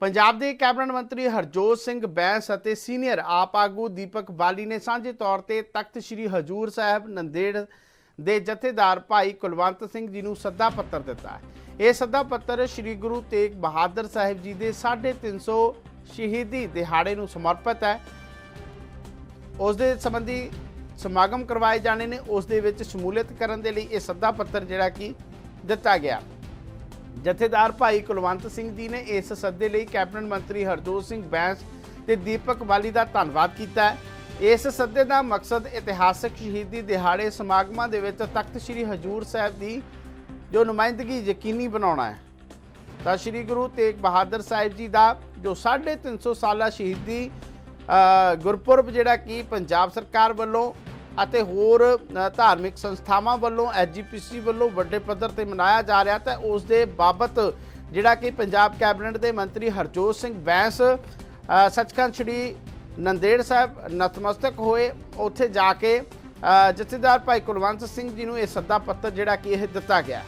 ਪੰਜਾਬ ਦੇ ਕੈਬਨਿਟ ਮੰਤਰੀ ਹਰਜੋਤ ਸਿੰਘ ਬੈਂਸ ਅਤੇ ਸੀਨੀਅਰ ਆਪ ਆਗੂ ਦੀਪਕ ਬਾਲੀ ਨੇ ਸਾਂਝੇ ਤੌਰ ਤੇ ਤਖਤ ਸ੍ਰੀ ਹਜੂਰ ਸਾਹਿਬ ਨੰਦੇੜ ਦੇ ਜਥੇਦਾਰ ਭਾਈ ਕੁਲਵੰਤ ਸਿੰਘ ਜੀ ਨੂੰ ਸੱਦਾ ਪੱਤਰ ਦਿੱਤਾ ਹੈ। ਇਹ ਸੱਦਾ ਪੱਤਰ ਸ੍ਰੀ ਗੁਰੂ ਤੇਗ ਬਹਾਦਰ ਸਾਹਿਬ ਜੀ ਦੇ 350 ਸ਼ਹੀਦੀ ਦਿਹਾੜੇ ਨੂੰ ਸਮਰਪਿਤ ਹੈ। ਉਸ ਦੇ ਸੰਬੰਧੀ ਸਮਾਗਮ ਕਰਵਾਏ ਜਾਣੇ ਨੇ, ਉਸ ਦੇ ਵਿੱਚ ਸ਼ਮੂਲੀਅਤ ਕਰਨ ਦੇ ਲਈ ਇਹ ਸੱਦਾ ਪੱਤਰ ਜਿਹੜਾ ਕਿ ਦਿੱਤਾ ਗਿਆ। ਜਥੇਦਾਰ ਭਾਈ ਕੁਲਵੰਤ ਸਿੰਘ ਜੀ ਨੇ ਇਸ ਸੱਦੇ ਲਈ ਕੈਬਨਿਟ ਮੰਤਰੀ ਹਰਜੋਤ ਸਿੰਘ ਬੈਂਸ ਤੇ ਦੀਪਕ ਬਾਲੀ ਦਾ ਧੰਨਵਾਦ ਕੀਤਾ ਹੈ। ਇਸ ਸੱਦੇ ਦਾ ਮਕਸਦ ਇਤਿਹਾਸਕ ਸ਼ਹੀਦੀ ਦਿਹਾੜੇ ਸਮਾਗਮਾਂ ਦੇ ਵਿੱਚ ਤਖਤ ਸ੍ਰੀ ਹਜੂਰ ਸਾਹਿਬ ਦੀ ਜੋ ਨੁਮਾਇੰਦਗੀ ਯਕੀਨੀ ਬਣਾਉਣਾ ਹੈ। ਤਾਂ ਸ੍ਰੀ ਗੁਰੂ ਤੇਗ ਬਹਾਦਰ ਸਾਹਿਬ ਜੀ ਦਾ ਜੋ 350 ਸਾਲਾ ਸ਼ਹੀਦੀ ਗੁਰਪੁਰਬ ਜਿਹੜਾ ਕਿ ਪੰਜਾਬ ਸਰਕਾਰ ਵੱਲੋਂ ਅਤੇ ਹੋਰ ਧਾਰਮਿਕ ਸੰਸਥਾਵਾਂ ਵੱਲੋਂ ਐਜੀਪੀਸੀ ਵੱਲੋਂ ਵੱਡੇ ਪੱਧਰ ਤੇ ਮਨਾਇਆ ਜਾ ਰਿਹਾ ਤਾਂ ਉਸ ਦੇ ਬਾਬਤ ਜਿਹੜਾ ਕਿ ਪੰਜਾਬ ਕੈਬਨਿਟ ਦੇ ਮੰਤਰੀ ਹਰਜੋਤ ਸਿੰਘ ਬੈਂਸ ਸੱਚਖੰਡ ਸ੍ਰੀ ਨੰਦੇੜ ਸਾਹਿਬ ਨਤਮਸਤਕ ਹੋਏ। ਉੱਥੇ ਜਾ ਕੇ ਜਥੇਦਾਰ ਭਾਈ ਕੁਲਵੰਤ ਸਿੰਘ ਜੀ ਨੂੰ ਇਹ ਸੱਦਾ ਪੱਤਰ ਜਿਹੜਾ ਕਿ ਇਹ ਦਿੱਤਾ ਗਿਆ।